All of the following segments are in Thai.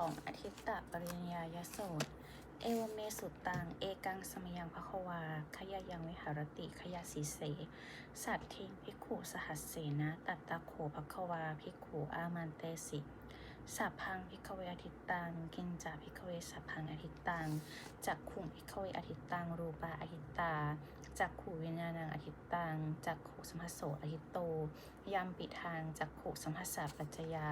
องอาทิตตะปริญญายโสตเอวเมสุตัง เอกังสมยังภควา ขยายังวิหารติขยาสีเส สัตทิงพิกขุสหัสเสนะ ตัตตะโขภควา พิกขุอามันเตสิ สัพพังพิกเวอาทิตตังกินจาพิกเวสัพพังอาทิตตังจักขุงพิกเวอาทิตตังรูปาอาทิตตาจักขูวิญญาณังอาทิตตังจักขุสัมภโสอาทิตโตยามปิทางจักขุสัมภสสะปัจจยา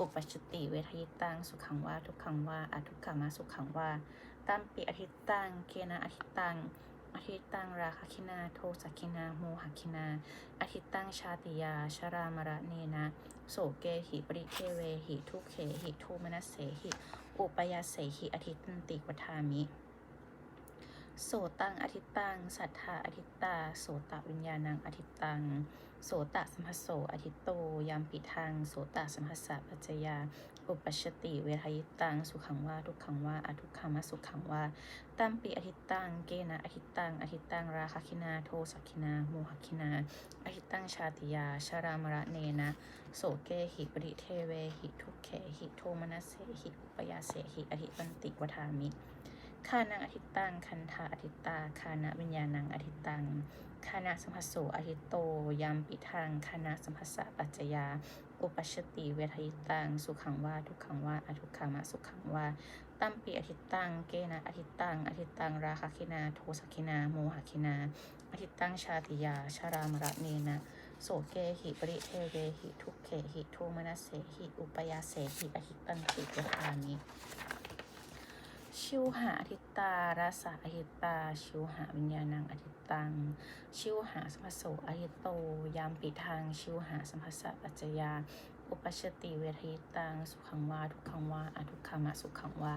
อุปชติเวทยิตังสุขังว่าทุกขังว่าอทุกขามาสุขังว่าตัมปิอาทิตตังเกนะอาทิตตัง อาทิตตังราคคินาโทสักคินาโมหคินาอาทิตตังชาติยาชรามระเนนะ โสเกหิปริเทเวหิทุเขหิทุมนัสเสหิ อุปยาเสหิอาทิตตันติวทามิ โสตังอาทิตัง สัทธาอาทิตา โสตวิญญาณังอาทิตัง โสตสัมภโสอาทิตโตยามปิทัง โสตสัมภสะปัจจยา อุปัชติ เวทยิตัง สุขังว่าทุกขังว่าอทุกขามสุขังว่าตัมปิอาทิตัง เกนะอาทิตังอาทิตัง ราคคินา โทสักคินา โมหคินาอาทิตตัง ชาติยา ชารามระเนนะ โสเกหิปริเทเวหิทุกเขหิโทมนัสเสหิอุปยาเสหิอธิปันติวทามิ คานังอทิตตังคันธาอทิตตาคานะวิญญาณังอทิตตังคานะสัมภโสอทิตโตยามปิทังคานะสัมภสสะปัจจยา อุปชติเวทยิตังสุขังว่าทุกขังว่าอทุกขามาสุขังว่าตัมปิอทิตตังเกนะอทิตตังอทิตตังราคคินา โทสกคินา โมหคินาอทิตตังชาติยา ชารามระเนนะโสเกหิปริเทเวหิทุกเขหิโทมนัสเสหิอุปยาเสหิอหิตันติวทามิ ชิวหาอทิตารสาอทิตา ชิวหาวิญญาณังอทิตัง ชิวหาสัมภโสอทิตโต ยามปิทาง ชิวหาสัมภสสะปัจจยา อุปชติเวทิตัง สุขังวาทุกขังวาอทุกขามาสุขังวา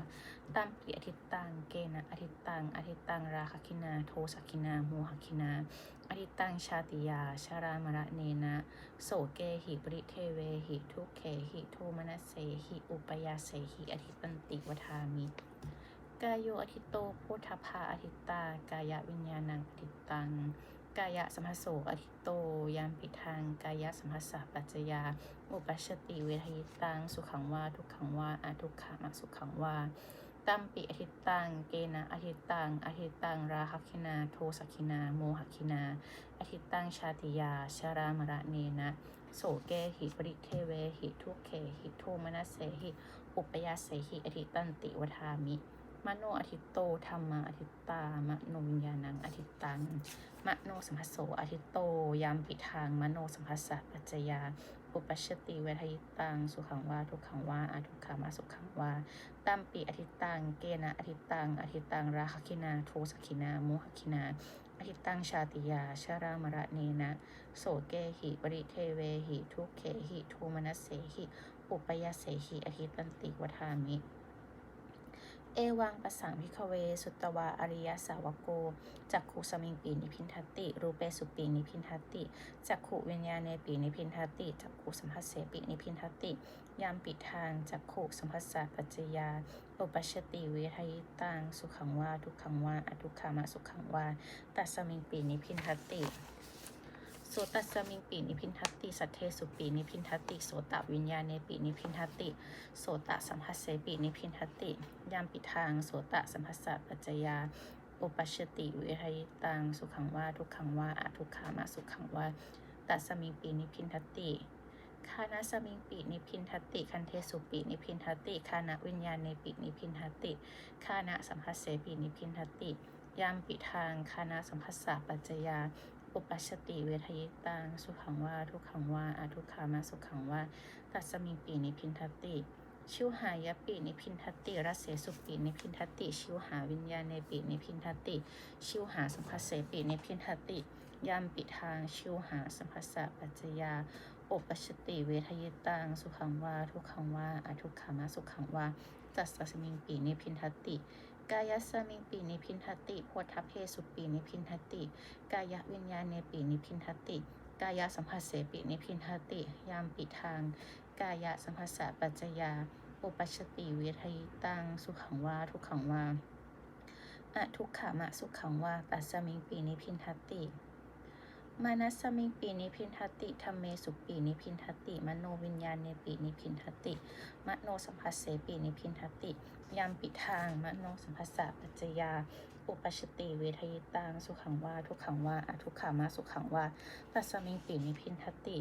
ตัมปิอทิตัง เกนะอทิตังอทิตัง ราคคินา โทสักคินา โมหคินาอทิตตัง ชาติยา ชารามระเนนะ โสเกหิปริเทเวหิ ทุกเขหิ โทมนัสเสหิ อุปยาเสหิ อธิปันติวทามิ กายโยอทิตโตพุทธภาอทิตตา กายวิญญาณังอทิตตัง กายสัมภโสอทิตโต ยามปิทังกายสัมภสสะปัจจยา อุปัชติเวทยิตัง สุขังว่าทุกขังว่าอาทุกขามาสุขังว่าตัมปิอทิตตัง เกนะอทิตตังอทิตตัง ราคคินา โทสักคินา โมหคินาอทิตตัง ชาติยา ชารามระเนนะ โสเกหิปริเทเวหิทุกเขหิโทมนัสเสหิ อุปยาเสหิ อธิตันติวทามิ มโนอทิตโตธรรมาอทิตตามโนวิญญาณังอทิตตังมโนสัมภโสอทิตโตยามปิทางมโนสัมภสสะปัจจยาอุปัชติเวทยิตังสุขังวาทุกขังวาอาทุกขามาสุขังวาตัมปิอทิตตังเกนะอทิตตังอทิตตังราคคินาโทสคินาโมหคินาอทิตตังชาติยาชารามระเนนะโสเกหิปริเทเวหิทุกเขหิโทมนัสเสหิอุปยาเสหิอทิตันติวทามิ เอวังปะสังพิคเว สุตตวาอริยสาวโกจักขุสมิงปีนิพินทติ รูเปสุปีนิพินทติจักขุวิญญาเนปีนิพินทติจักขุสัมภัสเสปีนิพินทติ ยามปิดทางจักขุสัมภัสสะปัจจยาอุปชติเวทายตังสุขังวาทุกขังวาอทุกขามาสุขังวาตัสสมิงปีนิพินทติ โสตัสมิงปีนิพินทัตติสัทเทสุปีนิพินทัตติโสตวิญญาเนปีนิพินทัตติโสตสัมภัสเสปีนิพินทัตติยามปิทางโสตสัมภัสสะปัจจยาอุปชติวทยิตังสุขังว่าทุกขังว่าอทุกขามาสุขังว่าตัสมิงปีนิพินทัตติคานะสมิงปีนิพินทัตติคันเทสุปีนิพินทัตติคานะวิญญาณเนปีนิพินทัตติคานะสัมภัสเสปีนิพินทัตติยามปิทางคานะสัมภัสสะปัจจยา อุปชติเวทยิตังสุขังว่าทุกขังว่าอาทุกขามาสุขังว่าตัสมิงปีนิพินทติ ชิวหายปีนิพินทติรัสเสสุปีนิพินทติ ชิวหาวิญญาณในปีนิพินทติ ชิวหาสัมภัสเสปีนิพินทติยามปิทางชิวหาสัมภัสสะปัจจยาอุปชติเวทยิตังสุขังว่าทุกขังว่าอาทุกขามาสุขังว่าตัสสมิงปีนิพินทติ กายสมิงปีนิพินทติโพธเพสุปีนิพินทติ กายวิญญาณในปีนิพินทติ กายสัมผัสเสปินิพินทติ ยามปิทาง กายสัมผัสสะปัจจยาอุปชติเวทยิตังสุขังวาทุกขังวาอะทุกขามะสุขังวาปัสมิงปีนิพินทติ มานัสมิงปีนิพินทติธรรมเมสุปีนิพินทติ มโนวิญญาณเนปีนิพินทติ มโนสัมภัสเสปีนิพินทติยามปิทาง มโนสัมภัสสะปัจจยา อุปชติเวทยิตังสุขังวาทุกขังวาอทุกขามาสุขังวาตัสมิงปีนิพินทติ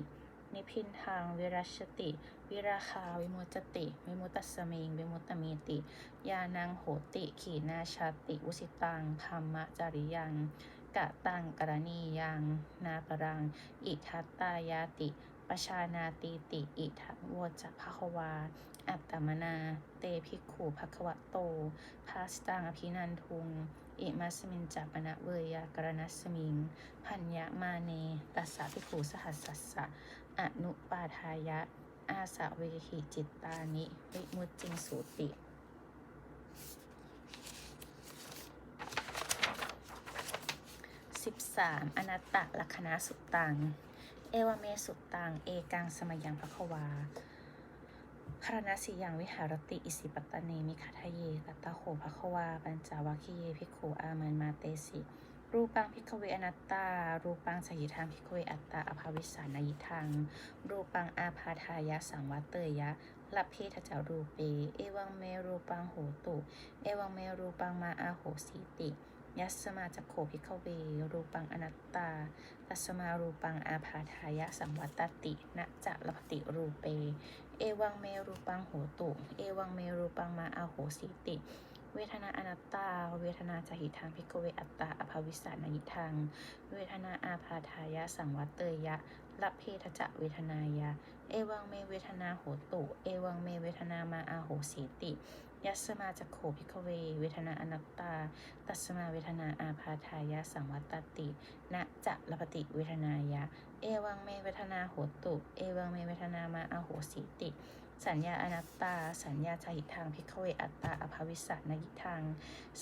นิพินทางวิรัชติ วิราคาวิมุจติ วิมุตตสมิงวิมุตตมีติ ยานังโหติ ขีนาชาติ อุสิตังธรรมจาริยัง กะตังกรณียังนาปรัง อิทัตตายาติ ปชานาตีติ อิทัโวจะภควา อัตตมนา เตภิกขุภควะโตภาสตังอภินันทุง อิมัสมินจัปนะเวยากรณสมิง พัญญามาเน ตัสสะภิกขุสหัสสัสสะอนุปาทายะ อาสะเวหิจิตตานิ วิมุตจิงสูติ 13 อนัตตลักษณะสุตตัง เอวเมสุตตัง เอกังสมยังภควาคารณสิยังวิหารติอิสิปตเนมิขัทเยตัตตะโขภควาปัญจวัคคีเยภิกขุอามันมาเตสิ รูปังพิกเวอนัตตา รูปังสหิทังพิกเวอัตตาอภาวิสานายิทัง รูปังอาพาทายะสังวัตเตยะลัพเพทจารูเป เอวังเมรูปังโหตุ เอวังเมรูปังมาอาโหสีติ ยัสมาจักโขพิกเว รูปังอนัตตา ตัสมารูปังอาพาทายะสังวัตตินะจะลพติรูเป เอวังเมรูปังโหตุ เอวังเมรูปังมาอาโหสีติ เวทนาอนัตตา เวทนาจหิทังพิกเวอัตตาอภวิสานิทังเวทนาอาพาทายะสังวัตเตยะละเพทจะเวทนายะ เอวังเมเวทนาโหตุ เอวังเมเวทนามาอาโหสีติ ยัสมาจักโขพิกเว เวทนาอนัตตา ตัสมาเวทนาอาพาทายะสังวัตตินะจะลปติเวทนายะ เอวังเมเวทนาโหตุ เอวังเมเวทนามาอาโหสีติ สัญญาอนัตตา สัญญาจหิทางพิกเวอัตตาอภวิสานายิทัง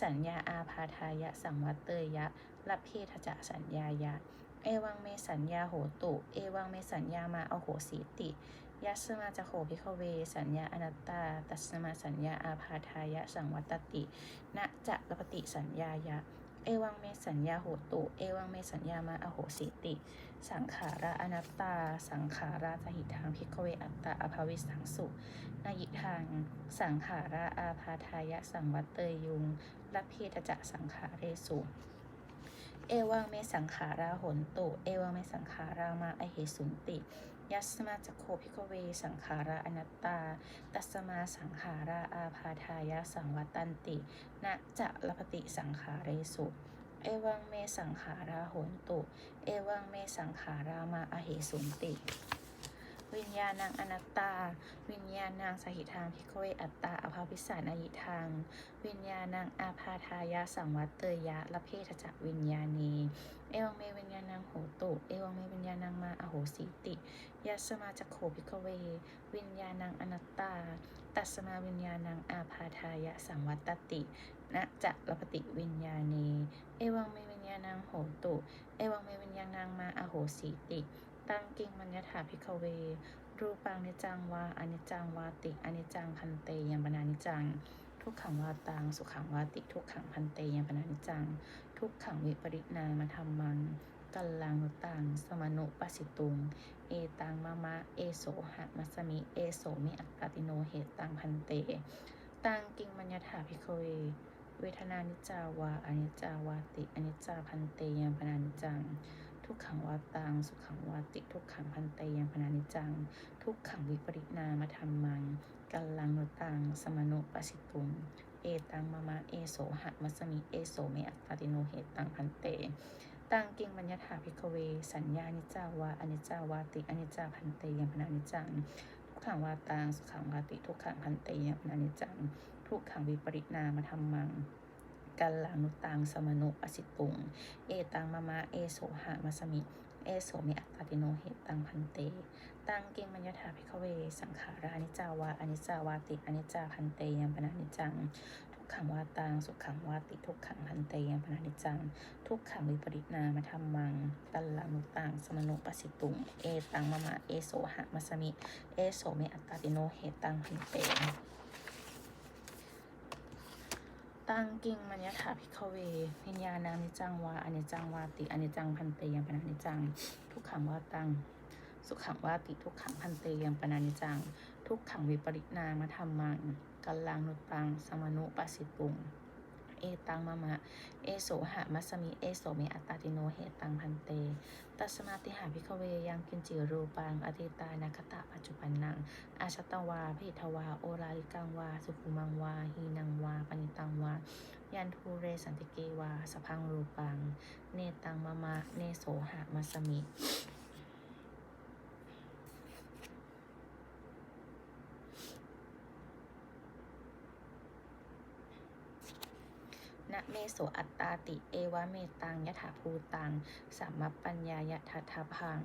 สัญญาอาพาทายะสังวัตเตยะละเพทจะสัญญายะ เอวังเมสัญญาโหตุ เอวังเมสัญญามาอาโหสีติ ยัสมาจะโขพิกเว สัญญาอนัตตา ตัสมาสัญญาอาพาทายะ สังวัตตินะจะลปติสัญญายะ เอวังเมสัญญาโหตุ เอวังเมสัญญามาอโหสิติ สังขาระอนัตตา สังขาราจหิทางพิกเวอัตตาอภวิสังสุนายิทาง สังขาราอาพาทายะ สังวัตเตยุงละเพทจะสังขาเรสุ เอวังเมสังขาราหนตุ เอวังเมสังขารามาอเหสุนติ ยัสมาจักโคพิกเวสังขาราอนัตตา ตัสมาสังขาราอาพาทายะสังวัตันตินะจะลพติสังขาเรสุเอวังเมสังขาราหนตุ เอวังเมสังขารามาอเหสุนติ วิญญาณังอนัตตา วิญญาณังสหิทางพิกเวอัตตาอภาวิสานายิทาง วิญญาณังอาพาทายะสังวัตเตยะละเพทจักวิญญาณีเอวังเมวิญญาณังโหตุ เอวังเมวิญญาณังมาอโหสิติยัสมาจักโขพิกเว วิญญาณังอนัตตา ตัสสมาวิญญาณังอาพาทายะสังวัตตินะจะลปติวิญญาณี เอวังเมวิญญาณังโหตุ เอวังเมวิญญาณังมาอโหสิติ ตังกิงมัญญถาพิกเว รูปังนิจังวาอนิจังวาติอนิจังพันเตยัมปนานิจัง ทุกขังวาตังสุขังวาติ ทุกขังพันเตยัมปนานิจัง ทุกขังวิปริณามธรรมังกัลลังตังสมนุปัสสิตุง เอตังมะมะ เอโสหะมัสมิ เอโสมิอัตติโนเหตตังพันเต ตังกิงมัญญถาพิกเว เวทนานิจาวาอนิจาวาติอนิจจาพันเตยัมปนานิจัง ทุกขังวาตัง สุขังวาติ ทุกขังพันเตยัมปนานิจัง ทุกขังวิปริณามธรรมัง กัลลังโนตัง สมนุปัสสิตุงเอตังมะมะเอโสหะมัสมิเอโสเมอัตตาติโนเหตตังพันเตตังกิงมัญญถาพิกเว สัญญานิจาวาอนิจาวาติอนิจาพันเตยัมปนานิจัง ทุกขังวาตังสุขังวาติ ทุกขังพันเตยัมปนานิจจัง ทุกขังวิปริณามธรรมัง กัลลังนุตังสมนุปสิตุง เอตังมะมะเอโสหะมัสมิ เอโสเมอัตตาติโนเหตตังพันเต ตังเกงมัญญถาพิกเว สังขารานิจาวาอนิจาวาติอนิจาพันเตยัมปนานิจัง ทุกขังวาตังสุขังวาติทุกขังพันเตยัมปนานิจัง ทุกขังวิปริณามธรรมัง กัลลังนุตังสมนุปสิตุง เอตังมะมะเอโสหะมัสมิ เอโสเมอัตตาติโนเหตตังพันเต ตังกิงมัญญถาพิกเวพิญญาณังนิจังวาอนิจังวาติอนิจังพันเตยังปนานิจัง ทุกขังวาตัง สุขังวาติทุกขังพันเตยังปนานิจัง ทุกขังวิปริณามธรรมังกัลลังนุตังสมนุปัสสิปุง เอตังมะมะ เอโสหะมัสมิ เอโสเมอัตตาติโนเหตังพันเต ตัสมาติหาพิกเวยังกินจิรูปังอธิตายนาคตะปัจจุบันนัง อาชตวาเพทวา โอลาลิกังวา สุภุมังวา หีนังวาปณิตังวา ยันทูเรสันติเกวาสพังรูปัง เนตังมะมะ เนโสหะมัสสมิ นะเมโสอัตตาติเอวะเมตังยถาภูตังสัมมปัญญายะทัทธพัง